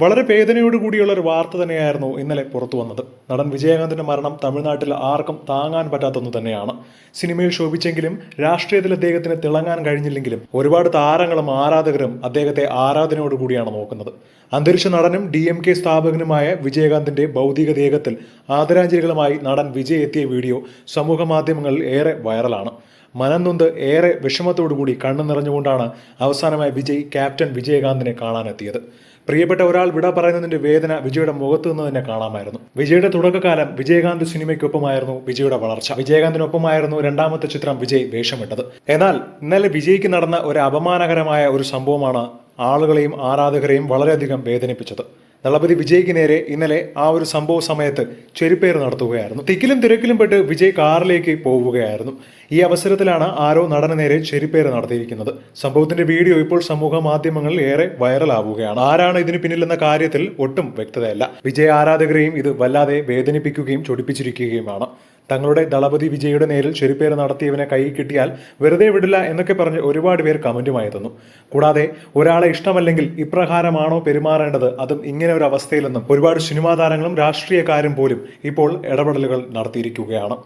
വളരെ വേദനയോടുകൂടിയുള്ള ഒരു വാർത്ത തന്നെയായിരുന്നു ഇന്നലെ പുറത്തു വന്നത്. നടൻ വിജയകാന്തിന്റെ മരണം തമിഴ്നാട്ടിൽ ആർക്കും താങ്ങാൻ പറ്റാത്തൊന്നു തന്നെയാണ്. സിനിമയിൽ ശോഭിച്ചെങ്കിലും രാഷ്ട്രീയത്തിൽ അദ്ദേഹത്തിന് തിളങ്ങാൻ കഴിഞ്ഞില്ലെങ്കിലും ഒരുപാട് താരങ്ങളും ആരാധകരും അദ്ദേഹത്തെ ആരാധനയോടുകൂടിയാണ് നോക്കുന്നത്. അന്തരിച്ച നടനും ഡി എം കെ സ്ഥാപകനുമായ വിജയകാന്തിന്റെ ഭൗതിക ദേഹത്തിൽ ആദരാഞ്ജലികളുമായി നടൻ വിജയ് എത്തിയ വീഡിയോ സമൂഹ മാധ്യമങ്ങളിൽ ഏറെ വൈറലാണ്. മനം നൊന്ത് ഏറെ വിഷമത്തോടുകൂടി കണ്ണു നിറഞ്ഞുകൊണ്ടാണ് അവസാനമായി വിജയ് ക്യാപ്റ്റൻ വിജയകാന്തിനെ കാണാനെത്തിയത്. പ്രിയപ്പെട്ട ഒരാൾ വിട പറയുന്നതിന്റെ വേദന വിജയുടെ മുഖത്തു നിന്ന് തന്നെ കാണാമായിരുന്നു. വിജയുടെ തുടക്കകാലം വിജയകാന്ത് സിനിമയ്ക്കൊപ്പമായിരുന്നു വിജയുടെ വളർച്ച. വിജയകാന്തിനൊപ്പമായിരുന്നു രണ്ടാമത്തെ ചിത്രം വിജയ് വേഷമിട്ടത്. എന്നാൽ ഇന്നലെ വിജയ്ക്ക് നടന്ന ഒരു അപമാനകരമായ ഒരു സംഭവമാണ് ആളുകളെയും ആരാധകരെയും വളരെയധികം വേദനിപ്പിച്ചത്. ദളപതി വിജയ്ക്ക് നേരെ ഇന്നലെ ആ ഒരു സംഭവ സമയത്ത് ചെരുപ്പേർ നടത്തുകയായിരുന്നു. തിക്കിലും തിരക്കിലും പെട്ട് വിജയ് കാറിലേക്ക് പോവുകയായിരുന്നു. ഈ അവസരത്തിലാണ് ആരോ നടന് നേരെ ചെരുപ്പേർ നടത്തിയിരിക്കുന്നത്. സംഭവത്തിന്റെ വീഡിയോ ഇപ്പോൾ സമൂഹ മാധ്യമങ്ങളിൽ ഏറെ വൈറലാവുകയാണ്. ആരാണ് ഇതിന് പിന്നിലെന്ന കാര്യത്തിൽ ഒട്ടും വ്യക്തതയല്ല. വിജയ് ആരാധകരെയും ഇത് വല്ലാതെ വേദനിപ്പിക്കുകയും ചൊടിപ്പിച്ചിരിക്കുകയുമാണ്. തങ്ങളുടെ ദളപതി വിജയുടെ നേരിൽ ചെരുപ്പേര് നടത്തിയവനെ കൈ കിട്ടിയാൽ വെറുതെ വിടില്ല എന്നൊക്കെ പറഞ്ഞ് ഒരുപാട് പേർ കമന്റുമായി തന്നു കൂടാതെ ഒരാളെ ഇഷ്ടമല്ലെങ്കിൽ ഇപ്രകാരമാണോ പെരുമാറേണ്ടത് അതും ഇങ്ങനെ ഒരു അവസ്ഥയിലെന്നും ഒരുപാട് സിനിമാ താരങ്ങളും രാഷ്ട്രീയക്കാരും പോലും ഇപ്പോൾ ഇടപെടലുകൾ നടത്തിയിരിക്കുകയാണ്.